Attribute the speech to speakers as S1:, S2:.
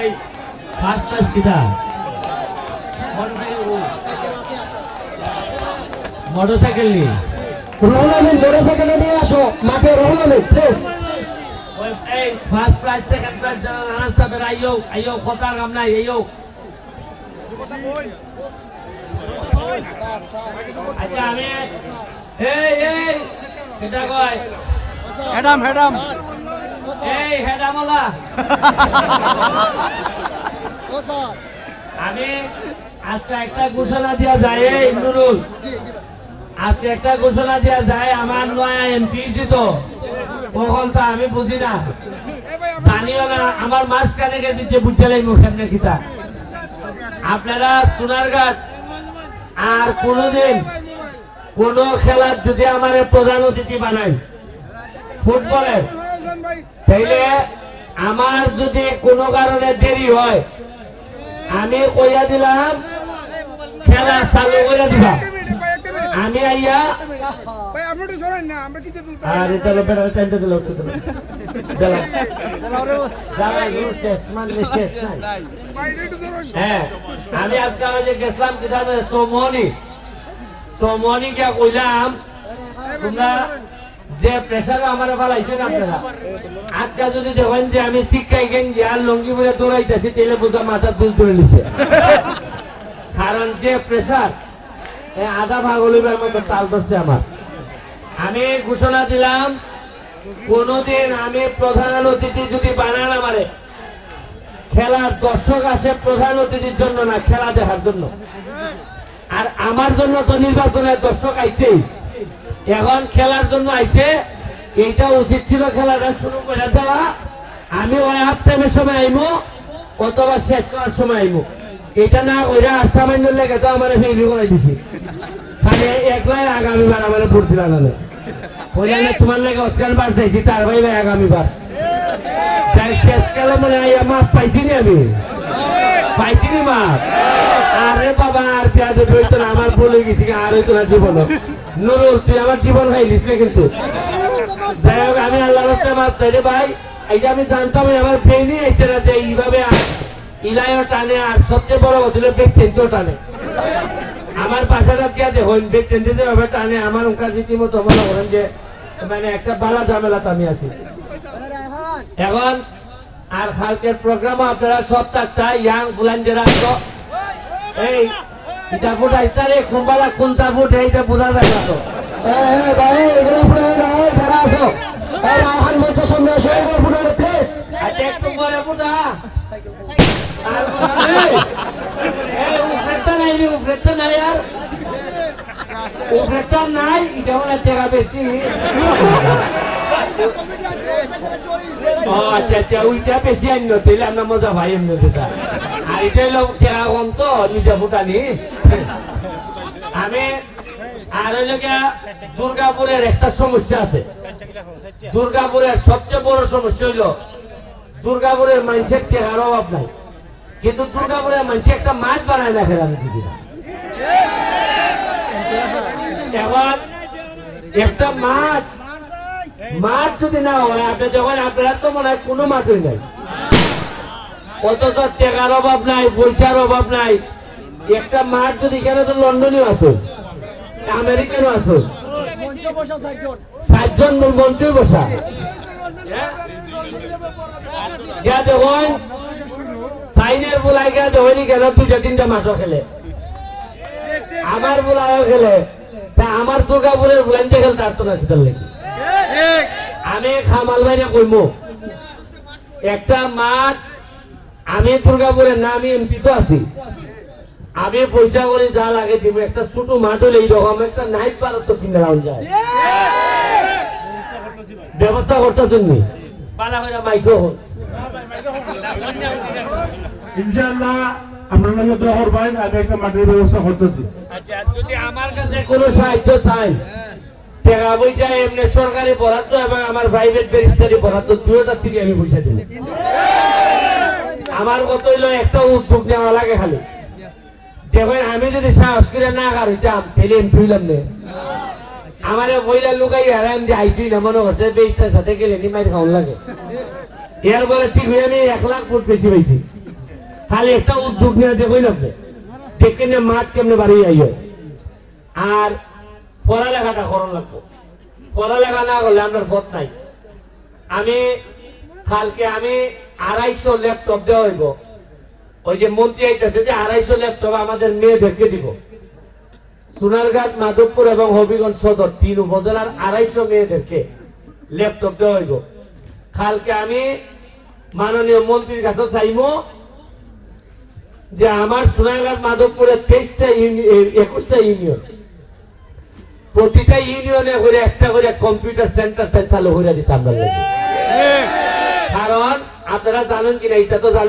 S1: ওই first class কিটা? Motorcycle নিয়ে
S2: রুহুল আমিন মোটরসাইকেলে নিয়ে আসো। মাঠে রুহুল আমিন প্লিজ
S1: এই ফার্স্ট প্রাইজ সেকেন্ড প্রাইজ যারা রানার সাহেবের আইও আইও কথা কাম নাই আইও আচ্ছা আমি এই এই এটা কয়?
S3: হেডাম হেডাম
S1: এই হেডামলা আমি আজকে একটা ঘোষণা দিয়া যায় এই নুরুল। আজকে একটা ঘোষণা দিয়া যায় আমার নয়া এমপি তো। কখন তো আমি বুঝি না। জানিও না আমার মাস কানেকে দিতে বুঝতে লাগবো কেমনে কিতা আপনারা সোনারঘাট আর কোনোদিন কোন খেলার যদি আমার প্রধান অতিথি বানাই ফুটবলের তাইলে আমার যদি কোনো কারণে দেরি হয় আমি কইয়া দিলাম খেলা চালু করে দিবা। আমি আইয়া আর চাইতে দিল মানে হ্যাঁ আমি আজকে আমি যে গেছিলাম কিতাবে সোমনি সোমনি কে কইলাম তোমরা যে প্রেসার আমার ফালাইছে না আপনারা। আজকে যদি দেখেন যে আমি শিক্ষাই গেঞ্জি আর লঙ্গি বলে দৌড়াইতেছি, তাহলে বুঝা মাথা দুধ তুলে নিছে। কারণ যে প্রেসার আধা ভাগ হলিবার মতো তাল ধরছে আমার। আমি ঘোষণা দিলাম, কোনদিন আমি প্রধান অতিথি যদি বানান আমারে, খেলার দর্শক আসে প্রধান অতিথির জন্য না, খেলা দেখার জন্য। আর আমার জন্য তো নির্বাচনের দর্শক আইছেই। এখন খেলার জন্য আইছে। এইটা উচিত ছিল খেলাটা শুরু করে দেওয়া। আমি ওই হাফ টাইমের সময় আইমো, অথবা শেষ করার সময় আইমো। এটা না ওইটা সামান্য লেগে তো আমার ফেরি করে দিছি। খালি একলাই আগামীবার আমার ভোট দিলা না ওইটা তোমার লেগে অৎকাল বার চাইছি, তার ভাই ভাই আগামীবার। যাই, শেষ কালে মনে মাপ পাইছি নি আমি। পাইছি নি মাপ? আরে বাবা আমার ভুল হয়ে গেছি, আর হইতো না জীবন নুরুল, তুই আমার জীবন খাইলিস না কিন্তু। আমি আল্লাহ রাস্তায় মাপ চাই ভাই। এইটা আমি জানতাম আমার ব্রেনই আইসে না যে এইভাবে ইলাইও টানে, আর সবচেয়ে বড় বেগ টেনতেও টানে। আমার পাশাটা দিয়া দেখুন বেগ টেনতে যেভাবে টানে, আমার ওখানে রীতিমতো মনে করেন যে মানে একটা বালা ঝামেলাতে আমি আছি। এখন, আর কালকের প্রোগ্রাম আপনারা সব থাকতা ইয়াং ফুলান যারা এই ইটা ফুট আসতারে কুম্বালা কোনটা ফুট এইটা বোঝা যায় না তো।
S2: এ, এ, ভাই এগুলো ফুটে দাও যারা আসো এই রায়হান মঞ্চের সামনে আসো এগুলো ফুটে প্লিজ
S1: আচ্ছা একটু পরে ফুটা আর এই উফরেটটা নাই রে উফরেটটা নাই আর। উফরেটটা নাই এটা টাকা বেশি। আচ্ছা আচ্ছা ওইটা বেশি তাইলে আমরা মজা ভাই এমনি এটা হলো টাকা কম তো, নিজে ফুটানি আমি দুর্গাপুরের একটা সমস্যা আছে। দুর্গাপুরের সবচেয়ে বড় সমস্যা হইল, দুর্গাপুরের মানুষের টেকার অভাব নাই। কিন্তু দুর্গাপুরের মানুষ একটা মাঠ বানায় না খেলা দিদিরা একটা মাঠ মাঠ যদি না হয়, আপনি যখন, আপনার তো মনে হয় কোনো মাঠই নাই। অথচ টেকার অভাব নাই পয়সার অভাব নাই। একটা মাঠ যদি কেন তো লন্ডনেও আছে আমেরিকানও আছে। সাতজন মঞ্চে বসা। গা দেখুন ফাইনের বুলাই গা দেখুন গেল দুইটা তিনটা মাঠও খেলে। আমার খেলে। তা আমার দুর্গাপুরের বুলাইতে খেল তার তো না খেতার লেগে। আমি খামাল বাইরে কইমু একটা মাঠ আমি দুর্গাপুরের না আমি এমপি তো আছি। আমি পয়সা করে যা লাগে দিব। একটা ছোট মাঠ হলে এইরকম একটা নাইট পারত তো কিনে রাউন্ড যায়। ব্যবস্থা করতেছেন নি? পালা করে মাইকো
S4: ইনশাআল্লাহ আমরা নাহলে দোয়া করবেন আমি একটা মাটির ব্যবস্থা করতেছি।
S1: আচ্ছা যদি আমার কাছে কোনো সাহায্য চাই টাকা পয়সা এমনি সরকারি বরাদ্দ এবং আমার প্রাইভেট ব্যারিস্টারি বরাদ্দ দুইটার থেকে আমি পয়সা দিব। আমার কত হইল একটা উদ্যোগ নেওয়া লাগে খালি। দেখেন, আমি যদি সাহস করে না কার হইতাম তাহলে এমপি হইলাম নে। আমারে বইলা লুকাই হারাম যে আইসি না, মনে হচ্ছে বেচার সাথে গেলে নি মাইর খাওয়ান লাগে। বলে ঠিক হয়ে আমি এক লাখ ফুট বেশি পাইছি। খালি একটা উদ্যোগ নিয়ে দেখুন আপনি দেখে নিয়ে মাঠ কেমনে বাড়ি আইও আর পড়ালেখাটা করণ লাগবো। পড়ালেখা না করলে আপনার পথ নাই। আমি কালকে আমি আড়াইশো ল্যাপটপ দেওয়া হইব। ওই যে মন্ত্রী আইতেছে যে আড়াইশো ল্যাপটপ আমাদের মেয়েদেরকে দিব। সোনারঘাট মাধবপুর এবং হবিগঞ্জ সদর তিন উপজেলার আড়াইশো মেয়েদেরকে ল্যাপটপ দেওয়া হইব। কালকে আমি মাননীয় মন্ত্রীর কাছে চাইব যে আমার সোনারঘাট মাধবপুরের তেইশটা একুশটা ইউনিয়ন প্রতিটা ইউনিয়নে করে একটা করে কম্পিউটার সেন্টার চালু করে দিতাম আমরা কারণ আপনারা জানেন কিনা এটা তো জানেন